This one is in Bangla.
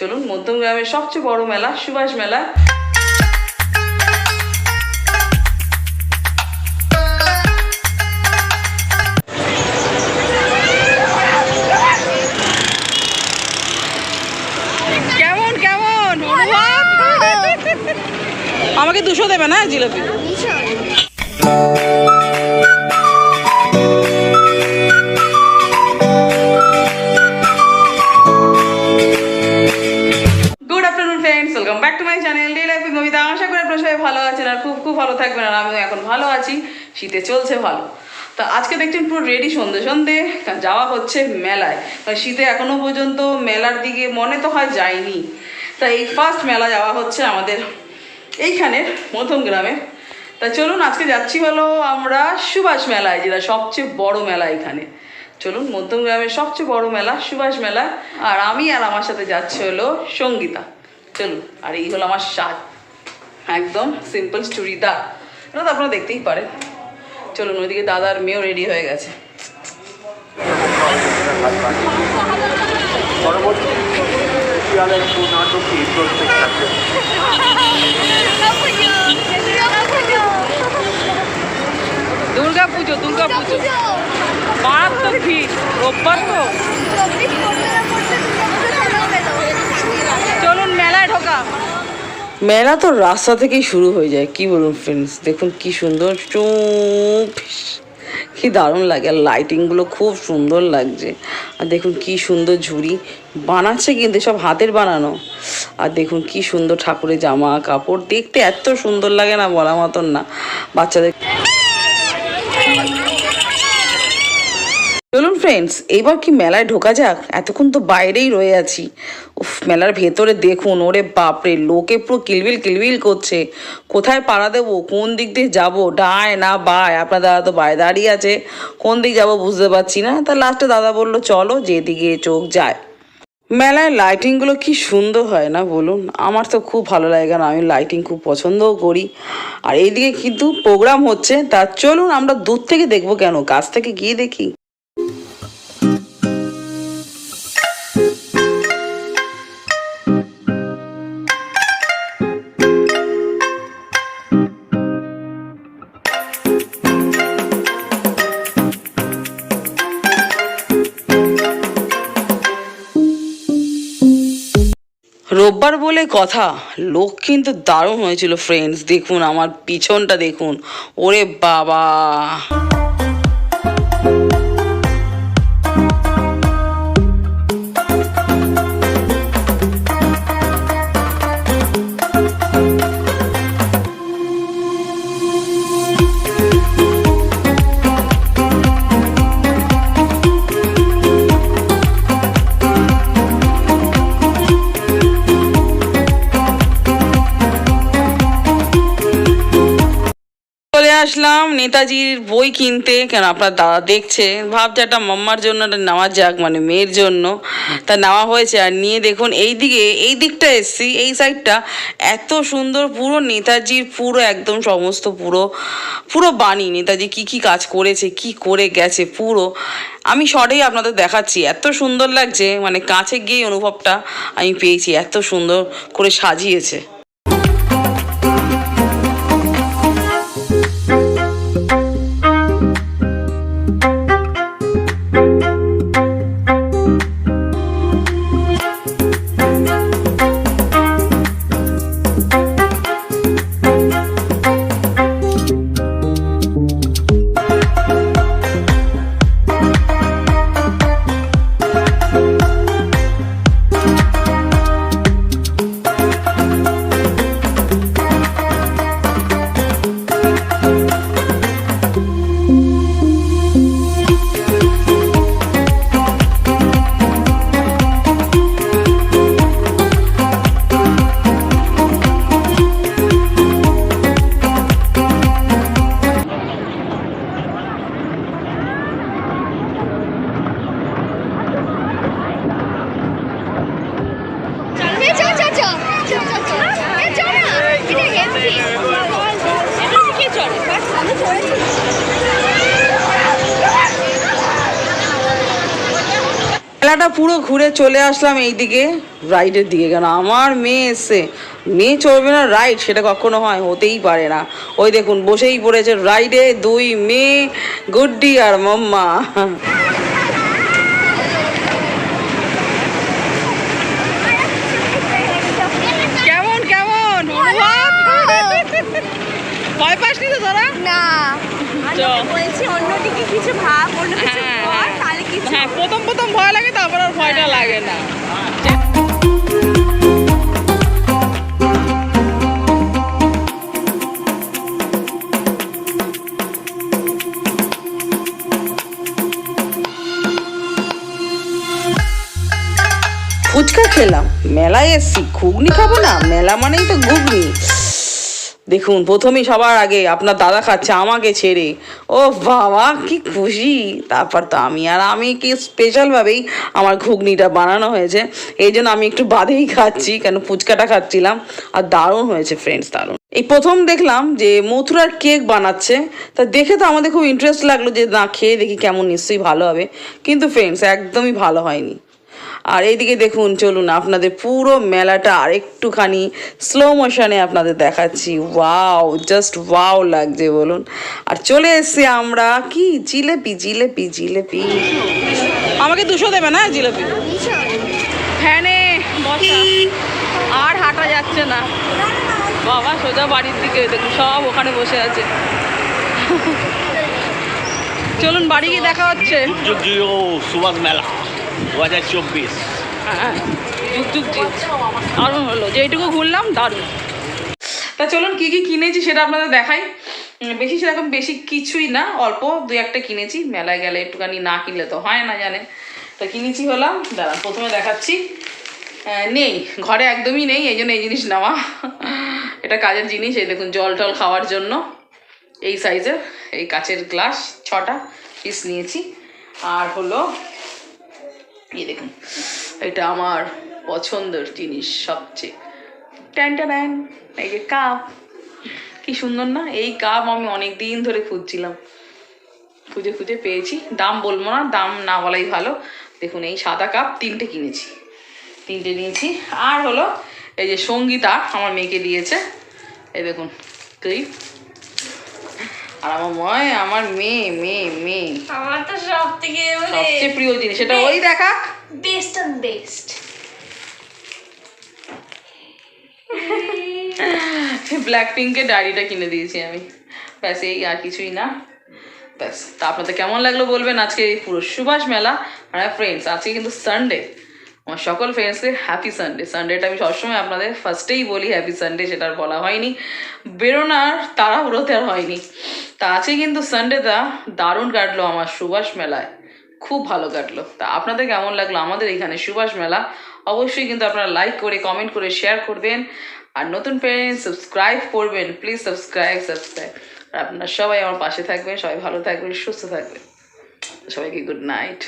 চলুন মধ্যমগ্রামের সবচেয়ে বড় মেলা সুভাষ মেলা। কেমন কেমন? আমাকে দুশো দেবে না jalebi? Back to my channel day life Namita আশা করি আপনারা সবাই ভালো আছেন আর খুব খুব ভালো থাকবেন আর আমিও এখন ভালো আছি। শীতে চলছে ভালো। তো আজকে দেখছেন পুরো রেডি সন্ধে সন্ধে। যাওয়া হচ্ছে মেলায়। কারণ শীতে এখনও পর্যন্ত মেলার দিকে মনে তো হয় যায়নি তাই এই ফার্স্ট মেলা যাওয়া হচ্ছে আমাদের এইখানের মধ্যম গ্রামে। তা চলুন আজকে যাচ্ছি হলো আমরা সুভাষ মেলায়, যেটা সবচেয়ে বড় মেলা এখানে। চলুন মধ্যম গ্রামের সবচেয়ে বড় মেলা, সুভাষ মেলা। আর আমি আর আমার সাথে যাচ্ছে হলো সঙ্গীতা। চলুন আর, এই হলো আমার সাজ একদম সিম্পল চুড়িদার। এটা তো আপনারা দেখতেই পারেন। চলুন, ওইদিকে দাদার মেয়েও রেডি হয়ে গেছে। দুর্গা পুজো দুর্গা পুজো মারাত্মক ভিড়। রোববার তো। ঢোকা। মেলা তো রাস্তা থেকেই শুরু হয়ে যায়, কি বলুন ফ্রেন্ডস দেখুন কি সুন্দর চুপ কি দারুণ লাগে, আর লাইটিংগুলো খুব সুন্দর লাগছে। আর দেখুন কি সুন্দর ঝুড়ি। বানাচ্ছে কিন্তু, সব হাতের বানানো। আর দেখুন কি সুন্দর ঠাকুরের জামা কাপড়। দেখতে এত সুন্দর লাগে না বলা মতন না। বাচ্চাদের ফ্রেন্ডস এবার কি মেলায় ঢোকা যাক? এতক্ষণ তো বাইরেই রয়ে আছি। উফ, মেলার ভেতরে দেখুন, ওরে বাপরে, লোকে পুরো কিলবিল কিলবিল করছে। কোথায় পাড়া দেবো? কোন দিক দিয়ে যাব? ডায় না বায়। আপনার দাদা তো বায় দাঁড়িয়ে আছে। কোন দিক যাব বুঝতে পারছি না। তা লাস্টে দাদা বলল, চলো যেদিকে চোখ যায়। মেলায় লাইটিংগুলো কি সুন্দর হয় না বলুন? আমার তো খুব ভালো লাগে কারণ আমি লাইটিং খুব পছন্দও করি। আর এইদিকে কিন্তু প্রোগ্রাম হচ্ছে। তা চলুন আমরা দূর থেকে দেখব কেন? কাছ থেকে গিয়ে দেখি। রোববার বলে কথা। লোক কিন্তু দারুণ হয়েছিল ফ্রেন্ডস দেখুন আমার পিছনটা দেখুন। ওরে বাবা। আসলাম, নেতাজির বই কিনতে। কেন? আপনার দাদা দেখছে। ভাবছে একটা মাম্মার জন্য, একটা নেওয়া যাক মানে মেয়ের জন্য। তা নেওয়া হয়েছে। আর নিয়ে দেখুন, এই দিকে, এই দিকটা এসছি, এই সাইডটা এত সুন্দর, পুরো নেতাজির, পুরো একদম সমস্ত পুরো পুরো বাণী। নেতাজি কি কি কাজ করেছে, কি করে গেছে, পুরো। আমি শর্টেই আপনাদের দেখাচ্ছি। এত সুন্দর লাগছে মানে কাছে গিয়ে অনুভবটা আমি পেয়েছি। এত সুন্দর করে সাজিয়েছে। মেলাটা পুরো ঘুরে চলে আসলাম এইদিকে রাইডের দিকে কেন? আমার মেয়ে এসে মেয়ে চলবে না, রাইড সেটা কখনো হয়, হতেই পারে না। ওই দেখুন, বসেই পড়েছে রাইডে দুই মেয়ে, গুড্ডি আর মাম্মা। বলছি অন্যদিকে কিছু ভাব অন্য কিছু হ্যাঁ, হ্যাঁ। তাহলে কিছু হ্যাঁ প্রথম প্রথম ভয় লাগে তারপর আর ভয়টা লাগে না। ফুচকা খেলাম মেলায় এসছি। ঘুগনি খাব না? মেলা মানেই তো ঘুগনি। দেখুন, প্রথমেই সবার আগে আপনার দাদা খাচ্ছে, আমাকে ছেড়ে। ও বাবা, কি খুশি। তারপর তো আমি, আর আমি কি স্পেশালভাবেই আমার ঘুগনিটা বানানো হয়েছে। এই জন্য আমি একটু বাদেই খাচ্ছি, কেন ফুচকাটা খাচ্ছিলাম। আর দারুণ হয়েছে ফ্রেন্ডস দারুণ। এই প্রথম দেখলাম যে মথুরার কেক বানাচ্ছে। তা দেখে তো আমাদের খুব ইন্টারেস্ট লাগল যে, না, খেয়ে দেখি কেমন নিশ্চয়ই ভালো হবে। কিন্তু ফ্রেন্ডস একদমই ভালো হয়নি। আর এইদিকে দেখুন চলুন আপনাদের পুরো মেলাটা আরেকটুখানি স্লো মোশনে আপনাদের দেখাচ্ছি। ওয়াও জাস্ট ওয়াও লাগছে বলুন। আর চলে এসছি আমরা কি? জিলেপি জিলেপি জিলেপি। আমাকে দুশো দেবে না জিলেপি? ফ্যানে বসা। আর হাঁটা যাচ্ছে না। বাবা সোজা বাড়ির দিকে দেখুন সব ওখানে বসে আছে। চলুন বাড়ি গিয়ে দেখা হচ্ছে। মেলা। দু হাজার চব্বিশ। হ্যাঁ দারুণ হলো, যেইটুকু ঘুরলাম, দারুণ। তা চলুন কি কি কিনেছি সেটা আপনাদের দেখাই। বেশি সেরকম বেশি কিছুই না, অল্প দুই একটা কিনেছি। মেলায় গেলে একটুখানি না কিনলে তো হয় না, জানেন। তা কিনেছি হলাম, দাঁড়ান, প্রথমে দেখাচ্ছি। নেই, ঘরে একদমই নেই, এই জন্য এই জিনিস নেওয়া। এটা কাজের জিনিস, এই দেখুন, জল টল খাওয়ার জন্য। এই সাইজের, এই কাচের গ্লাস, ছটা পিস নিয়েছি। আর হলো এই দেখুন। এটা আমার পছন্দের জিনিস সবচেয়ে। ট্যান ট্যান এই যে কাপ। কি সুন্দর না? এই কাপ আমি অনেক দিন ধরে খুঁজছিলাম। খুঁজে খুঁজে পেয়েছি। দাম বলব না, দাম না বলাই ভালো। দেখুন, এই সাদা কাপ তিনটে কিনেছি। তিনটে নিয়েছি। আর হলো, এই যে সঙ্গীতা আমার মেয়েকে দিয়েছে। এই দেখুন ক্লিপ আর আমার ময় আমার মেয়ে মেয়ে মেয়ে। আমার তো সব থেকে মানে সবচেয়ে প্রিয় জিনিস এটা ওই দেখাক বেস্ট অ্যান্ড বেস্ট ব্ল্যাক পিঙ্কের ডায়েরিটা কিনে দিয়েছি আমি। ব্যাস এই আর কিছুই না। ব্যাস তা আপনাদের কেমন লাগল বলবেন? আজকে এই পুরো সুভাষ মেলা। আর ফ্রেন্ডস আজকে কিন্তু সানডে আমার সকল ফ্রেন্ডসকে হ্যাপি সানডে সানডেটা আমি সবসময় আপনাদের ফার্স্টেই বলি হ্যাপি সানডে সেটা আর বলা হয়নি। বেরোনার তাড়াহুড়োতে আর হয়নি। তা আজকে কিন্তু সানডেটা দারুণ কাটলো আমার সুভাষ মেলায়। খুব ভালো কাটলো। তা আপনাদের কেমন লাগল আমাদের এখানে সুভাষ মেলা? অবশ্যই কিন্তু আপনারা লাইক করে কমেন্ট করে শেয়ার করবেন। আর নতুন পেরেন্টস সাবস্ক্রাইব করবেন। প্লিজ সাবস্ক্রাইব সাবস্ক্রাইব আর আপনারা সবাই আমার পাশে থাকবেন, সবাই ভালো থাকবেন, সুস্থ থাকবেন। সবাইকে গুড নাইট